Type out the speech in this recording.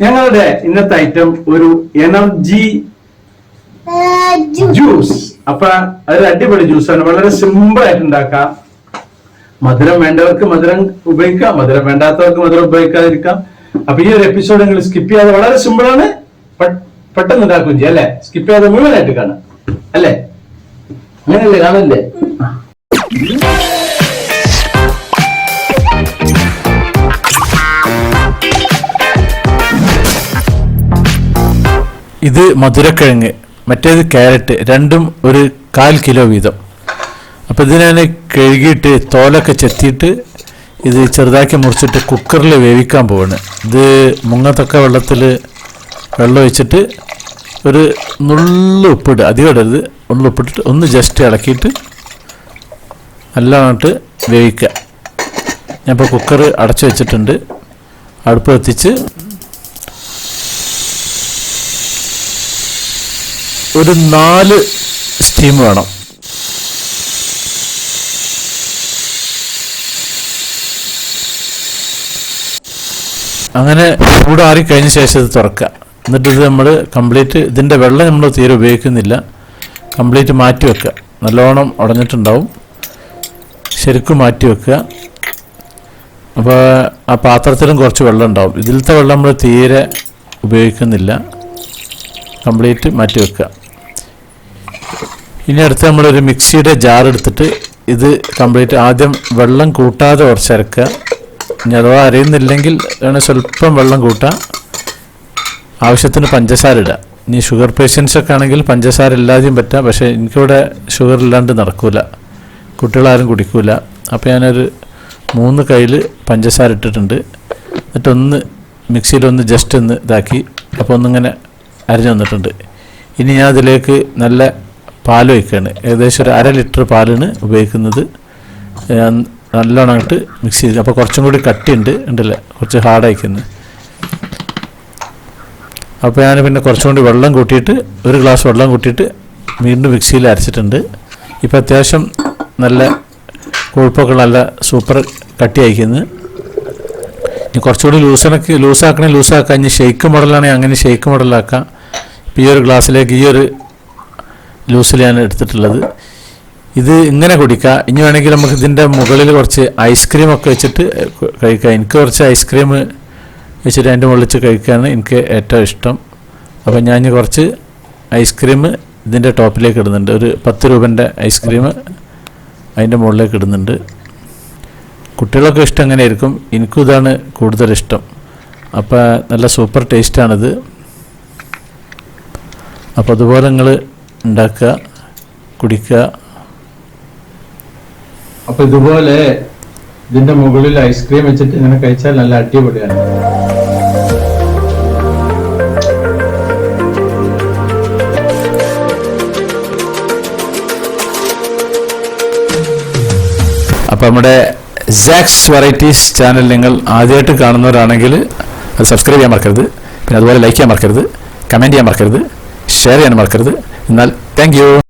ഞങ്ങളുടെ ഇന്നത്തെ ഐറ്റം ഒരു എനർജി ജ്യൂസ് അപ്പൊ അതൊരു അടിപൊളി ജ്യൂസാണ് വളരെ സിമ്പിൾ ആയിട്ട് ഉണ്ടാക്കാം. മധുരം വേണ്ടവർക്ക് മധുരം ഉപയോഗിക്കാം. മധുരം വേണ്ടാത്തവർക്ക് മധുരം ഉപയോഗിക്കാതിരിക്കാം. അപ്പൊ ഈ ഒരു എപ്പിസോഡ് നിങ്ങൾ സ്കിപ്പ് ചെയ്യാതെ വളരെ സിമ്പിൾ ആണ്. പെട്ടെന്ന് ഉണ്ടാക്കുകയും ചെയ്യാം അല്ലെ? സ്കിപ്പ് ചെയ്യാതെ മുഴുവനായിട്ട് കാണാം അല്ലേ? അങ്ങനെയല്ലേ കാണല്ലേ ഇത് മധുരക്കിഴങ്ങ് മറ്റേത് ക്യാരറ്റ് രണ്ടും ഒരു കാൽ കിലോ വീതം. അപ്പോൾ ഇതിനെ കഴുകിയിട്ട് തോലൊക്കെ ചെത്തിയിട്ട് ഇത് ചെറുതാക്കി മുറിച്ചിട്ട് കുക്കറിൽ വേവിക്കാൻ പോവാണ്. ഇത് മുങ്ങത്തക്ക വെള്ളത്തിൽ വെള്ളം ഒഴിച്ചിട്ട് ഒരു നുള്ളു ഉപ്പിടുക അധികം ഇടരുത് ഉള്ളു ഉപ്പിട്ടിട്ട് ഒന്ന് ജസ്റ്റ് ഇളക്കിയിട്ട് നല്ലതായിട്ട് വേവിക്കുക. ഞാനിപ്പോൾ കുക്കർ അടച്ചു വെച്ചിട്ടുണ്ട്. അടുപ്പ് കത്തിച്ച് ഒരു നാല് സ്റ്റീം വേണം. അങ്ങനെ ചൂടാറി കഴിഞ്ഞ ശേഷം ഇത് തുറക്കുക. എന്നിട്ട് ഇത് നമ്മൾ കംപ്ലീറ്റ് ഇതിന്റെ വെള്ളം നമ്മൾ തീരെ ഉപയോഗിക്കുന്നില്ല. കംപ്ലീറ്റ് മാറ്റി വെക്കുക. നല്ലോണം ഉടഞ്ഞിട്ടുണ്ടാവും. ശരിക്കും മാറ്റി വെക്കുക. അപ്പോൾ ആ പാത്രത്തിലും കുറച്ച് വെള്ളം ഉണ്ടാവും. ഇതിലത്തെ വെള്ളം നമ്മൾ തീരെ ഉപയോഗിക്കുന്നില്ല. കംപ്ലീറ്റ് മാറ്റി വെക്കുക. ഇനി അടുത്ത് നമ്മളൊരു മിക്സിയുടെ ജാർ എടുത്തിട്ട് ഇത് കംപ്ലീറ്റ് ആദ്യം വെള്ളം കൂട്ടാതെ കുറച്ച് അരക്കുക. ഇനി അഥവാ അറിയുന്നില്ലെങ്കിൽ വേണേൽ സ്വല്പം വെള്ളം കൂട്ടുക ആവശ്യത്തിന് പഞ്ചസാര ഇടുക. ഇനി ഷുഗർ പേഷ്യൻസ് ഒക്കെ ആണെങ്കിൽ പഞ്ചസാര ഇല്ലാതെയും പറ്റാം. പക്ഷേ എനിക്കിവിടെ ഷുഗർ ഇല്ലാണ്ട് നടക്കൂല. കുട്ടികളാരും കുടിക്കൂല. അപ്പോൾ ഞാനൊരു മൂന്ന് കയ്യിൽ പഞ്ചസാര ഇട്ടിട്ടുണ്ട്. എന്നിട്ടൊന്ന് മിക്സിയിലൊന്ന് ജസ്റ്റ് ഒന്ന് ഇതാക്കി. അപ്പോൾ ഒന്നിങ്ങനെ അരിഞ്ഞു വന്നിട്ടുണ്ട്. ഇനി ഞാൻ അതിലേക്ക് നല്ല പാൽ ഒഴിക്കുകയാണ് ഏകദേശം ഒരു അര ലിറ്റർ പാലാണ് ഉപയോഗിക്കുന്നത്. നല്ലോണമായിട്ട് മിക്സ് ചെയ്ത് അപ്പോൾ കുറച്ചും കൂടി കട്ടിയുണ്ട് ഉണ്ടല്ലേ? കുറച്ച് ഹാർഡ് അയക്കുന്നത് അപ്പോൾ ഞാൻ പിന്നെ കുറച്ചും കൂടി വെള്ളം കൂട്ടിയിട്ട് ഒരു ഗ്ലാസ് വെള്ളം കൂട്ടിയിട്ട് വീണ്ടും മിക്സിയിൽ അരച്ചിട്ടുണ്ട്. ഇപ്പോൾ അത്യാവശ്യം നല്ല കൊഴുപ്പൊക്കെ നല്ല സൂപ്പർ കട്ടി അയക്കുന്നത് ഇനി കുറച്ചുകൂടി ലൂസാക്കി ലൂസാക്കണേ ലൂസാക്കാം ഇനി ഷെയ്ക്ക് മോഡലാണെങ്കിൽ അങ്ങനെ ഷെയ്ക്ക് മോഡലാക്കാം ഇപ്പോൾ ഈ ഒരു ഗ്ലാസ്സിലേക്ക് ഈ ഒരു ഞാൻ എടുത്തിട്ടുള്ളത്. ഇത് ഇങ്ങനെ കുടിക്കുക ഇനി വേണമെങ്കിൽ നമുക്ക് ഇതിന്റെ മുകളിൽ കുറച്ച് ഐസ്ക്രീം ഒക്കെ വെച്ചിട്ട് കഴിക്കാം. എനിക്ക് കുറച്ച് ഐസ്ക്രീം വെച്ചിട്ട് അതിന്റെ മുകളിൽ വെച്ച് കഴിക്കുകയാണ് എനിക്ക് ഏറ്റവും ഇഷ്ടം. അപ്പോൾ ഞാൻ കുറച്ച് ഐസ്ക്രീം ഇതിന്റെ ടോപ്പിലേക്ക് ഇടുന്നുണ്ട്. ഒരു പത്ത് രൂപന്റെ ഐസ്ക്രീം അതിന്റെ മുകളിലേക്ക് ഇടുന്നുണ്ട്. കുട്ടികളൊക്കെ ഇഷ്ടം എങ്ങനെയായിരിക്കും എനിക്കും ഇതാണ് കൂടുതൽ ഇഷ്ടം. അപ്പോൾ നല്ല സൂപ്പർ ടേസ്റ്റാണിത്. അപ്പോൾ അതുപോലെ നിങ്ങൾ ഉണ്ടാക്കുക കുടിക്കുക. അപ്പൊ ഇതുപോലെ ഇതിന്റെ മുകളിൽ ഐസ്ക്രീം വെച്ചിട്ട് ഇങ്ങനെ കഴിച്ചാൽ നല്ല അടിപൊളിയാണ്. അപ്പോൾ നമ്മുടെ സാക്സ് വെറൈറ്റീസ് ചാനൽ നിങ്ങൾ ആദ്യമായിട്ട് കാണുന്നവരാണെങ്കിൽ അത് സബ്സ്ക്രൈബ് ചെയ്യാൻ മറക്കരുത്. പിന്നെ അതുപോലെ ലൈക്ക് ചെയ്യാൻ മറക്കരുത് കമന്റ് ചെയ്യാൻ മറക്കരുത് ഷെയർ ചെയ്യാൻ മറക്കരുത്. എന്നാൽ താങ്ക് യു